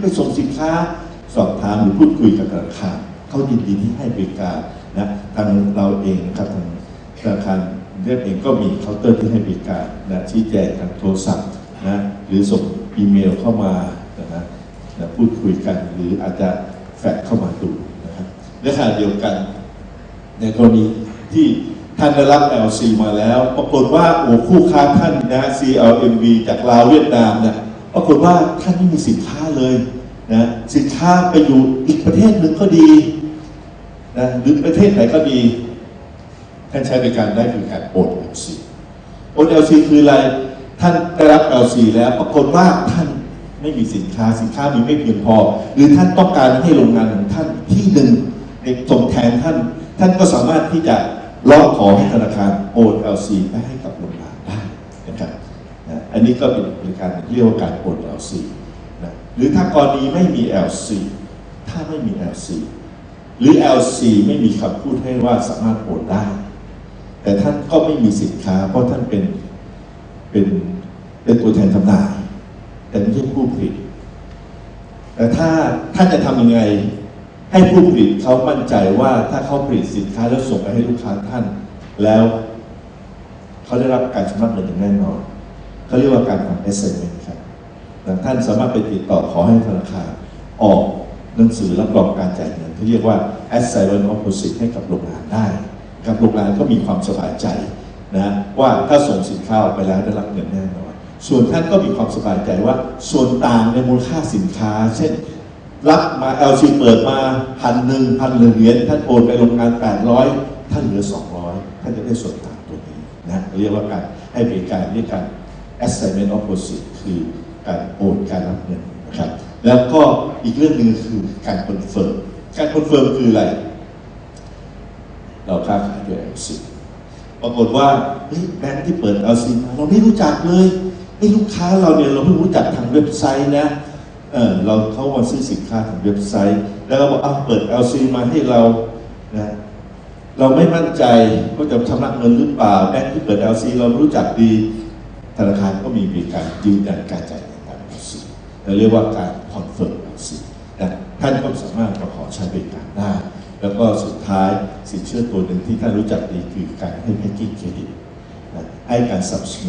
ไปส่งสินค้า สอบถามหรือพูดคุยกับธนาคารเขายินดีที่ให้บริการนะทางเราเองครับทางธนาคารเรียกเองก็มีเคาน์เตอร์ที่ให้บริการนะชี้แจงทางโทรศัพท์นะหรือส่งอีเมลเข้ามานะนะพูดคุยกันหรืออาจจะแฟกเข้ามาดูนะครับในขณะเดียวกัน ในกรณีที่ท่านได้รับ LC มาแล้ว ปรากฏว่าโอ้คู่ค้าท่านนะ CLMV จากลาวเวียดนามเนี่ย ปรากฏว่าท่านไม่มีสินค้าเลยนะสินค้าไปอยู่อีกประเทศหนึ่งก็ดีนะหรือประเทศไหนก็ดีท่านใช้บริการได้คือการโอน LC โอน LC คืออะไร ท่านได้รับ LC แล้วปรากฏว่าท่านไม่มีสินค้าสินค้ามีไม่เพียงพอ หรือท่านต้องการให้โรงงานของท่านที่หนึ่งในส่งแทนท่าน ท่านก็สามารถที่จะร้องขอให้ธนาคารโอน LC ไปให้กับโรงงานได้นะครับ นะอันนี้ก็เป็นบริการที่เรียกว่าการโอน LC นะหรือถ้ากรณีไม่มี LC ถ้าไม่มี LC หรือ LC ไม่มีคำพูดให้ว่าสามารถโอนได้ แต่ท่านก็ไม่มีสินค้า เพราะท่านเป็นเป็นเป็นตัวแทนจำหน่าย แต่ไม่ใช่ผู้ผลิต แต่ถ้าท่านจะทำยังไงให้ผู้ผลิตเขามั่นใจว่าถ้าเขาผลิตสินค้าแล้วส่งไปให้ลูกค้าท่าน แล้วเขาได้รับการชำระเงินอย่างแน่นอน เขาเรียกว่าการทำ assignment ครับท่านสามารถไปติดต่อขอให้ธนาคารออกหนังสือรับรองการจ่ายเงินที่เรียกว่า assignment of deposit ให้กับโรงงานได้กับโรงงานก็มีความสบายใจนะว่าถ้าส่งสินค้าออกไปแล้วได้รับเงินแน่นอนส่วนท่านก็มีความสบายใจว่า ส่วนต่างในมูลค่าสินค้า เช่น รับมา LC เปิดมาพันหนึ่งพันหนึ่งเหรียญท่านโอนไปโรงงาน 800 ท่านเหลือ 200 ท่านจะได้ส่วนต่างตัวนี้นะเรียกว่าการให้บริการเรียกการ assignment of deposit คือการโอนการรับเงินนะครับ แล้วก็อีกเรื่องหนึ่งคือการคอนเฟิร์ม การคอนเฟิร์มคืออะไร เราค้าขายด้วย LC ปรากฏว่าแบงค์ที่เปิด LC มาเราไม่รู้จักเลยไอ้ลูกค้าเราเนี่ยเราเพิ่งรู้จักทางเว็บไซต์นะเออเราเขามาซื้อสินค้าทางเว็บไซต์ แล้วเราบอกอ้าวเปิด LC มาให้เรานะเราไม่มั่นใจว่าจะชำระเงินหรือเปล่าแบงค์ที่เปิด LC เราไม่รู้จักดี ธนาคารก็มีบริการยืนยันการจ่ายเงินตาม LC เราเรียกว่าการคอนเฟิร์ม LC นะท่านก็สามารถมาขอใช้บริการได้ แล้วก็สุดท้ายสินเชื่อตัวหนึ่งที่ท่านรู้จักดีคือการให้แพ็กกิ้งเครดิตให้การสนับสนุน